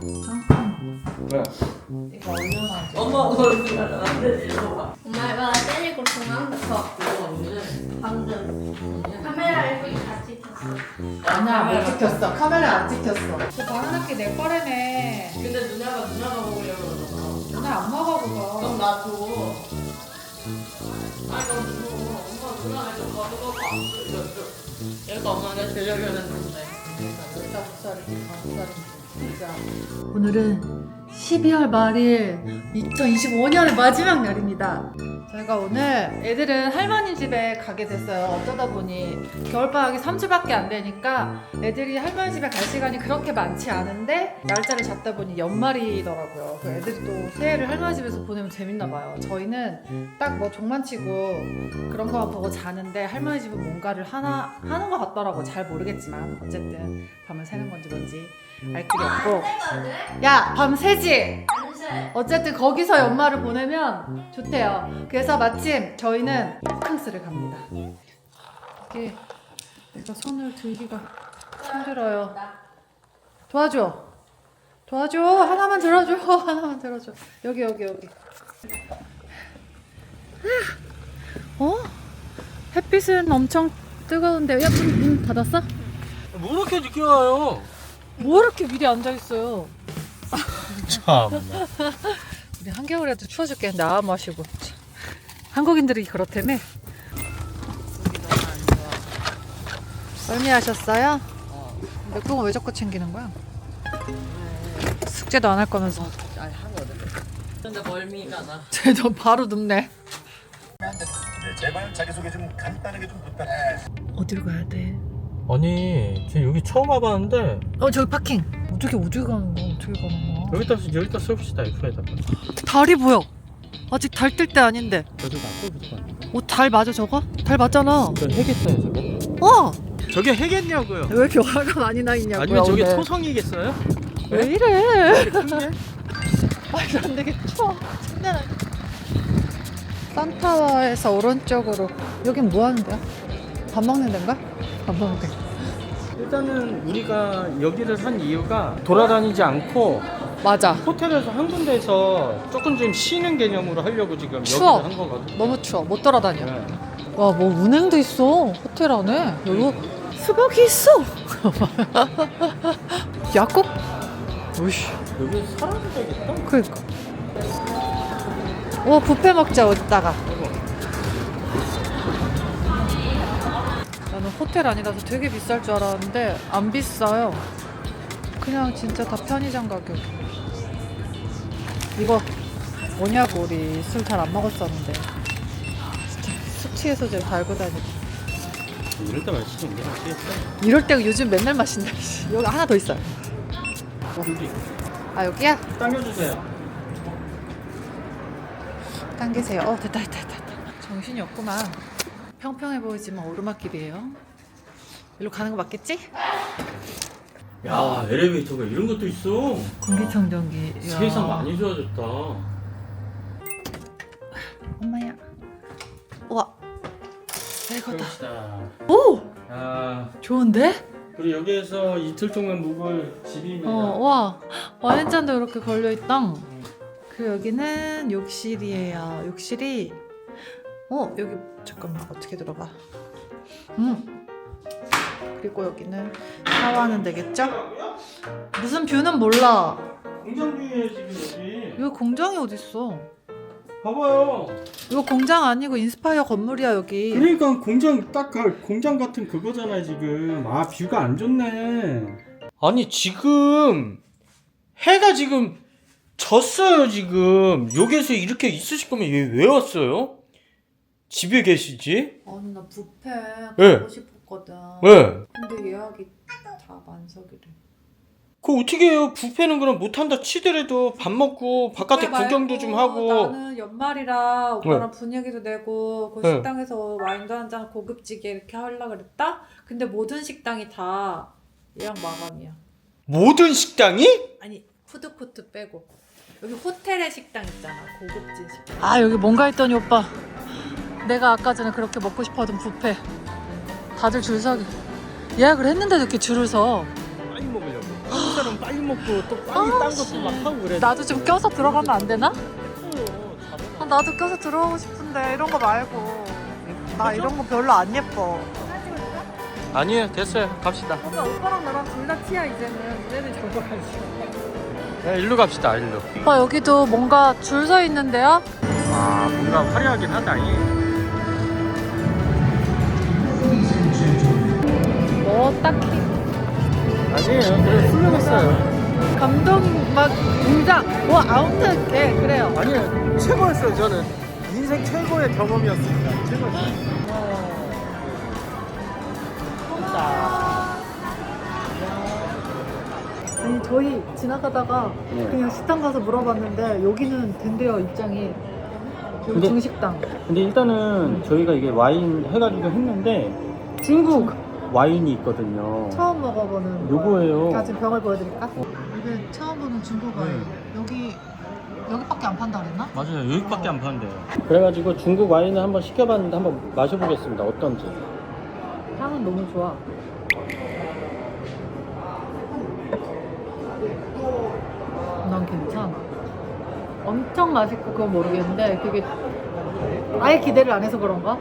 잠깐만. 왜? 이거 얼마나? 엄마 그걸 쓰면 안 되지 이거 봐 엄마 이거 나 때리고. 이거 언니 방금 카메라 알고 같이 켰어. 아니야 못 찍혔어. 카메라 안 찍혔어. 그 바나나키 내 거래네. 근데 누나가 누나가 먹으려고 그러잖아 누나 안 먹어 그거. 그럼 나 줘 아니 너 엄마 누나가 좀 먹어봐 이거 좀 얘가 엄마가 주려고 했는데 오늘은 12월 말일 2025년의 마지막 날입니다. 저희가 오늘 애들은 할머니 집에 가게 됐어요. 어쩌다 보니 겨울방학이 3주밖에 안 되니까 애들이 할머니 집에 갈 시간이 그렇게 많지 않은데 날짜를 잡다 보니 연말이더라고요. 그 애들이 또 새해를 할머니 집에서 보내면 재밌나 봐요. 저희는 딱 뭐 종만 치고 그런 거만 보고 자는데 할머니 집은 뭔가를 하나 하는 것 같더라고. 잘 모르겠지만 어쨌든 밤을 새는 건지 뭔지 알 길이 없고. 야, 밤 새지? 안 새. 어쨌든 거기서 연말을 보내면 좋대요. 그래서 마침 저희는 호캉스를 갑니다. 이게 내가 손을 들기가 힘들어요. 도와줘. 도와줘. 하나만 들어줘. 하나만 들어줘. 여기 여기 여기. 어? 햇빛은 엄청 뜨거운데 야, 문, 문 닫았어? 뭐 이렇게 늦게 와요 뭐 이렇게 미리 앉아 있어요? 참 우리 한겨울에도 추워죽게 나와 마시고 참. 한국인들이 그렇다며 멀미하셨어요? 그거 왜 자꾸 챙기는 거야? 숙제도 안 할 거면서 아니 하거든 근데 멀미가 나 쟤너 바로 눕네 네, 제발 자기소개 좀 간단하게 좀 부탁해. 어디로 가야 돼? 아니 쟤 여기 처음 와봤는데 어 저기 파킹 어떻게 어디 가는 거야 어떻게 가는 거야 여기다 여기다 씁시다 F에다가 달이 보여 아직 달 뜰 때 아닌데 저기 놔둬보자 어 달 맞아 저거? 달 맞잖아 해겠어요 저거? 어! 저게 해겠냐고요 왜 이렇게 화가 많이 나 있냐고요 아니면 저게 오늘. 토성이겠어요? 왜 이래 이렇게 큰 게? 말도 안 되게 추워. 장난 아니야. 산타와에서 오른쪽으로 여긴 뭐 하는 데야? 밥 먹는 데인가? 데. 일단은 우리가 여기를 한 이유가 돌아다니지 않고 맞아. 호텔에서 한 군데에서 조금 좀 쉬는 개념으로 하려고 지금 추워. 여기를 한 거거든. 너무 추워. 못 돌아다녀. 네. 와, 뭐 은행도 있어. 호텔 안에. 여기 수박이 있어. 약국? 오이씨. 여기 사람이 되겠다. 그니까. 오, 뷔페 먹자, 어디다가. 호텔 아니라서 되게 비쌀 줄 알았는데 안 비싸요. 그냥 진짜 다 편의점 가격. 이거 뭐냐고 우리 술 잘 안 먹었었는데. 진짜 숙취해서 좀 달고 다니고. 이럴 때 마시는 게 낫겠어. 이럴 때 요즘 맨날 마신다. 씨. 여기 하나 더 있어요. 여기 아 여기야? 당겨주세요. 당기세요. 어 됐다 됐다 됐다. 정신이 없구만. 평평해 보이지만 오르막길이에요. 일로 가는 거 맞겠지? 야 엘리베이터가 이런 것도 있어. 공기청정기. 이야. 세상 많이 좋아졌다. 엄마야. 와. 이거다. 오아 좋은데? 그리고 여기에서 이틀 동안 묵을 집입니다. 어 와. 와인잔도 이렇게 걸려 있다. 그 여기는 욕실이에요. 욕실이 어 여기 잠깐만 어떻게 들어가? 음. 그리고 여기는 샤워하는 데겠죠? 무슨 뷰는 몰라. 공장 주위에 지금 여기. 여기 공장이 어딨어? 봐봐요. 이거 공장 아니고 인스파이어 건물이야 여기. 그러니까 공장 딱 가- 공장 같은 그거잖아 지금. 아 뷰가 안 좋네. 아니 지금 해가 지금 졌어요 지금. 여기에서 이렇게 있으실 거면 얘 왜 왔어요? 집에 계시지? 아니 나 뷔페 네. 가고 싶 었거든. 왜? 근데 예약이 다 만석이래. 그 어떻게 해요? 뷔페는 그럼 못한다 치더라도 밥 먹고 바깥에 구경도 말고 좀 하고. 나는 연말이라 오빠랑 분위기도 내고 그 네. 식당에서 와인도 한 잔 고급지게 이렇게 하려 그랬다. 근데 모든 식당이 다 예약 마감이야. 모든 식당이? 아니 푸드코트 빼고 여기 호텔의 식당 있잖아 고급진 식당. 아 여기 뭔가 했더니 오빠 내가 아까 전에 그렇게 먹고 싶어하던 뷔페 다들 줄 서기 예약을 했는데도 이렇게 줄을 서 많이 먹으려고. 한국 사람 빨리 먹고 또 빨리 아, 딴 씨. 것도 막 하고 그래. 나도 좀 껴서 들어가면 안 되나? 잘해. 아, 나도 껴서 들어가고 싶은데 이런 거 말고 나 이런 거 별로 안 예뻐 아니에요 됐어요 갑시다. 오빠 오빠랑 나랑 둘 다 티야 이제는 얘네들 저거 가지 네, 일로 갑시다 일로. 오빠 여기도 뭔가 줄 서 있는데요? 아 뭔가 화려하긴 하다. 이. 뭐 딱히. 아니에요. 그래 훌륭했어요. 감동 막 등장. 뭐 아무튼 네 그래요. 아니에요. 최고였어요 저는. 인생 최고의 경험이었습니다. 최고였어요. 아니 저희 지나가다가 네. 그냥 식당 가서 물어봤는데 여기는 된대요 입장이. 여기 근데- 중식당. 근데 일단은 저희가 이게 와인 해가지고 했는데 중국 와인이 있거든요. 처음 먹어보는 요거예요. 제가 지금 병을 보여드릴까? 이게 처음 보는 중국 와인 네. 여기 여기밖에 안 판다 그랬나? 맞아요 여기밖에 안 파는데요. 그래가지고 중국 와인을 한번 시켜봤는데 한번 마셔보겠습니다. 어떤지. 향은 너무 좋아 난 괜찮아 엄청 맛있고 그건 모르겠는데 그게 아예 기대를 안 해서 그런가?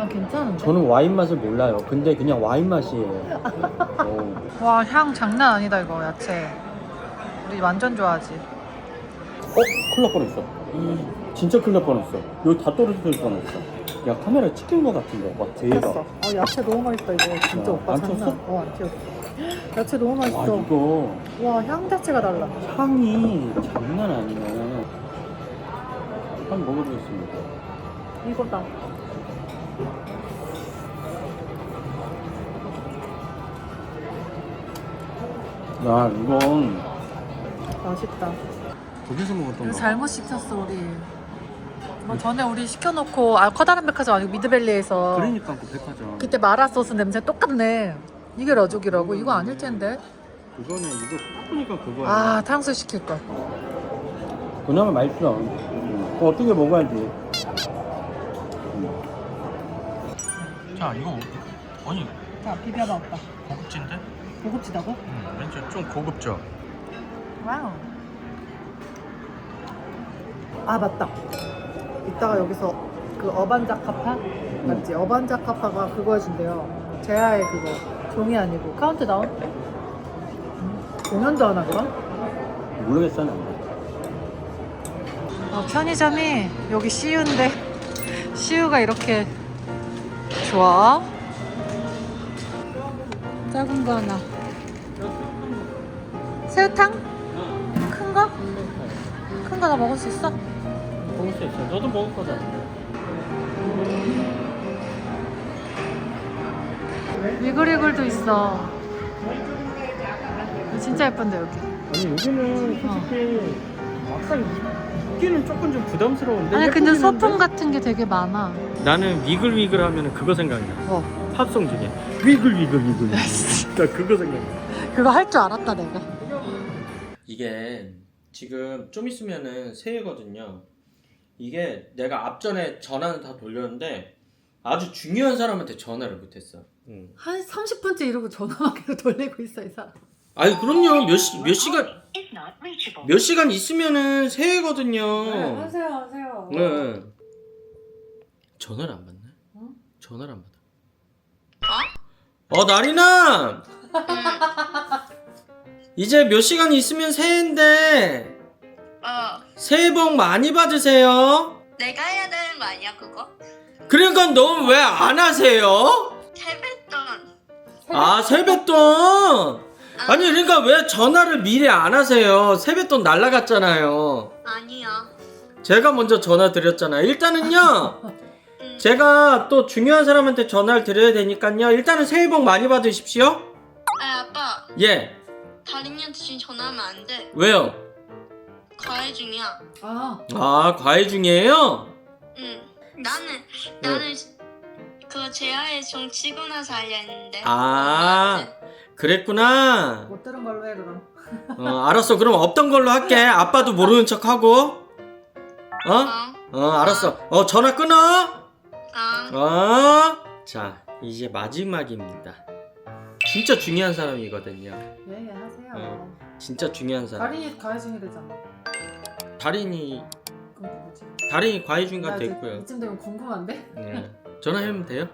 난 괜찮은데? 저는 와인 맛을 몰라요. 근데 그냥 와인 맛이에요. 어. 와 향 장난 아니다 이거 야채 우리 완전 좋아하지 어? 큰일 날 뻔했어. 진짜 큰일 날 뻔했어. 여기 다 떨어질 뻔했어. 야 카메라 찍힌 것 같은데. 와 대박. 됐어 어 야채 너무 맛있다 이거 진짜 와, 오빠 안 장난 쳤어? 어 안 튀었어 야채 너무 와 맛있어 이거 와 향 자체가 달라 향이 장난 아니네. 한번 먹어보겠습니다. 이거다 야 이건 맛있다 거기서 먹었던 거. 잘못 시켰어 우리 뭐 전에 우리 시켜놓고 아 커다란 백화점 아니고 미드밸리에서 그러니까 그 백화점. 그때 마라 소스 냄새 똑같네 이게 러족이라고 이거 아닐 텐데 그거는 이거 딱 보니까 그거야. 아 탕수육 시킬 걸 그나마 맛있어. 음. 그거 어떻게 먹어야지. 음. 자 이거 아니 자 비벼봐 오빠 고급진데? 고급지다고? 음, 왠지 좀 고급져. 와우 아 맞다 이따가 여기서 그 어반자카파 맞지? 어반자카파가 그거 해준대요 제아의 그거 종이 아니고 카운트다운 음, 공연도 하나 그럼? 모르겠어 난. 어, 편의점이 여기 CU인데 CU가 이렇게 좋아 작은 거 하나 새우탕? 큰 거? 큰거다 먹을 수 있어? 먹을 수 있어. 너도 먹을 거잖아. 위글위글도 있어 진짜 예쁜데 여기 아니 여기는 솔직히 막상 입기는 조금 좀 부담스러운데. 아니 근데 예쁘긴 한데? 소품 같은 게 되게 많아 나는 위글위글 하면 그거 생각나. 어 팝송 중에 위글 위글 위글. 나 그거 생각나. 그거 할 줄 알았다 내가 이게 지금 좀 있으면은 새해거든요. 이게 내가 앞전에 전화는 다 돌렸는데 아주 중요한 사람한테 전화를 못했어. 응. 한 30분째 이러고 전화만 계속 돌리고 있어 이 사람 아니 그럼요 몇, 시, 몇 시간 몇 시간 있으면은 새해거든요. 하세요 하세요 네. 전화를 안 받네. 어? 전화를 안 받아. 어 나리나 이제 몇 시간 있으면 새해인데 어, 새해 복 많이 받으세요. 내가 해야 되는 거 아니야 그거? 그러니까 넌 왜 안 하세요? 세뱃돈. 아 세뱃돈. 아니 그러니까 왜 전화를 미리 안 하세요? 세뱃돈 날라갔잖아요. 아니야. 제가 먼저 전화 드렸잖아요. 일단은요. 응. 제가 또 중요한 사람한테 전화를 드려야 되니까요. 일단은 새해 복 많이 받으십시오. 아 아빠, 예. 다른 년한테 지금 전화하면 안 돼. 왜요? 과외 중이야. 아 아 과외 중이에요? 응. 나는 나는 그 제아의 종 치고 나서 알려 했는데. 아 그랬구나. 못 들은 걸로 해 그럼 어 알았어. 그럼 없던 걸로 할게. 아빠도 모르는 척 하고. 어? 어, 어 알았어. 어 전화 끊어. 어. 어. 자 이제 마지막입니다. 진짜 중요한 사람이거든요. 예, 예, 하세요. 응. 진짜 중요한 사람. 다린이 가해중이 되잖아. 달인이 그럼 누구지? 달인이 과외중간 나 이제 됐고요. 이쯤 되면 궁금한데? 네. 전화하면 돼요?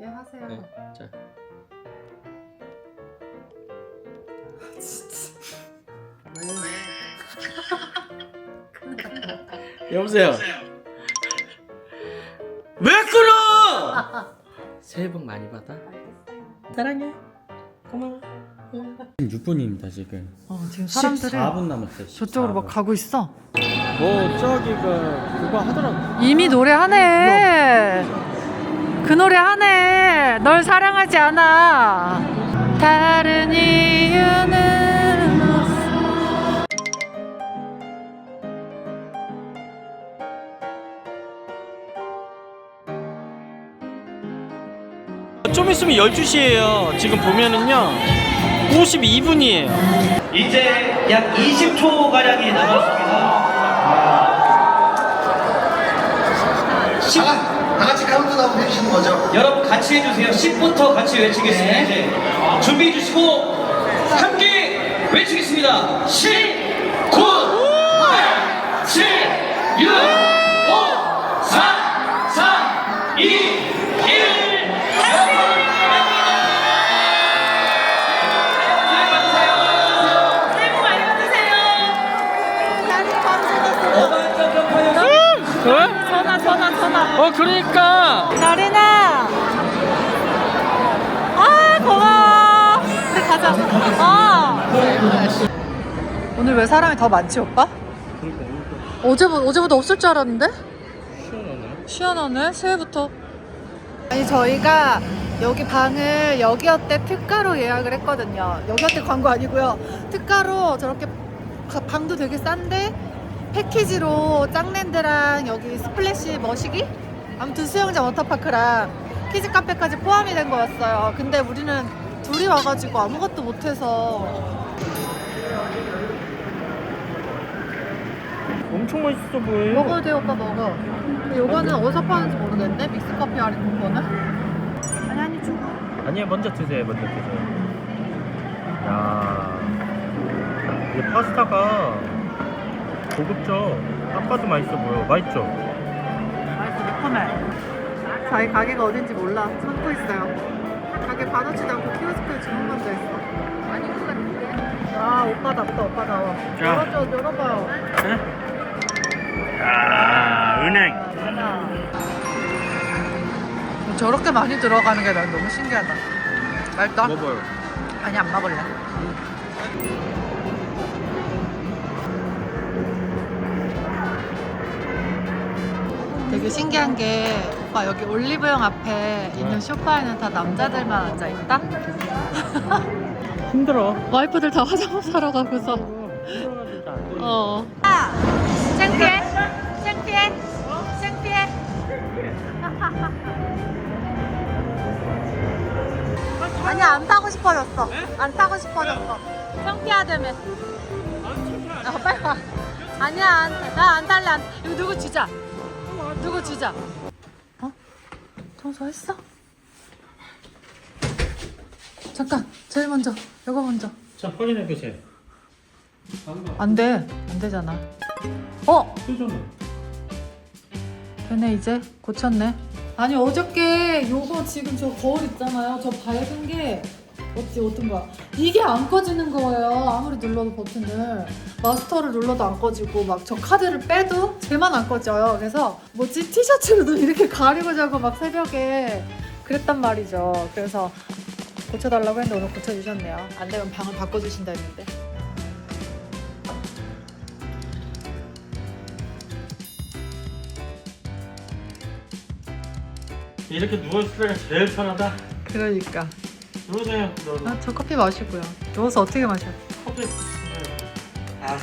예, 하세요. 네. 자. 진짜. 여보세요. 새해 복 많이 받아. 사랑해. 고마워. 6분입니다 지금. 어, 지금 사람들이 14분 남았어요. 저쪽으로 막 가고 있어. 뭐 저기가 그거 하더라고. 이미 노래하네. 그 노래 하네. 널 사랑하지 않아. 다른 이유 있으면 12시예요. 지금 보면은요. 52분이에요. 이제 약 20초 가량이 남았습니다. 다, 다 같이 카운트다운 해주시는 거죠? 여러분 같이 해주세요. 10부터 같이 외치겠습니다. 이제 준비해 주시고 함께 외치겠습니다. 10, 9, 8, 7, 6, 어 그러니까 나리나. 아 고마워. 우리 가자. 아. 오늘 왜 사람이 더 많지 오빠? 어제보다 어제보다 없을 줄 알았는데? 시원하네 새해부터. 아니 저희가 여기 방을 여기어때 특가로 예약을 했거든요. 여기어때 광고 아니고요. 특가로 저렇게 가- 방도 되게 싼데 패키지로 짱랜드랑 여기 스플래시 머시기 아무튼 수영장 워터파크랑 키즈 카페까지 포함이 된 거였어요. 근데 우리는 둘이 와가지고 아무것도 못해서 엄청 맛있어 보여요. 먹어도 돼 오빠 먹어. 근데 요거는 어디서 파는지 모르겠네. 믹스 커피 할인 쿠폰은. 아니 아니 줘. 아니요 먼저 드세요 먼저 드세요. 야, 이 파스타가 고급져. 딱 봐도 맛있어 보여. 맛있죠? 매콤해. 저희 가게가 어딘지 몰라. 찾고 있어요. 가게 봐놓지도 않고 키오스크에 주문만 돼 있어. 아닌 것 같은데. 아 오빠답다 오빠다워. 자. 열어줘 열어봐요. 아, 은행. 저렇게 많이 들어가는 게 난 너무 신기하다. 맛있다? 먹어요. 아니 안 먹을래. 되게 신기한 게 오빠 여기 올리브영 앞에 있는 소파에는 다 남자들만 앉아 있다. 힘들어. 와이프들 다 화장품 사러 가고서. 힘들어가지고 안 돼. 어. 아, 창피해? 창피해? 창피해? 아니 안 타고 싶어졌어. 안 타고 싶어졌어. 창피하다며. 아, 빨리 와. 아니야, 나 안. 안. 이거 누구 주자. 누구 주자. 어? 청소했어? 잠깐, 제일 먼저. 이거 먼저. 자, 확인해 보세요. 안 돼. 안 되잖아. 어? 표정은. 되네 이제 고쳤네 아니 어저께 요거 지금 저 거울 있잖아요 저 밝은 게 어찌 어떤 거야? 이게 안 꺼지는 거예요. 아무리 눌러도 버튼을. 마스터를 눌러도 안 꺼지고 막 저 카드를 빼도 쟤만 안 꺼져요. 그래서 뭐지? 티셔츠로도 이렇게 가리고 자고 막 새벽에 그랬단 말이죠. 그래서 고쳐달라고 했는데 오늘 고쳐주셨네요. 안 되면 방을 바꿔주신다 했는데. 이렇게 누워있으니까 제일 편하다. 그러니까 누우세요. 너, 아, 저 커피 마시고요 누워서 어떻게 마셔 커피. 아,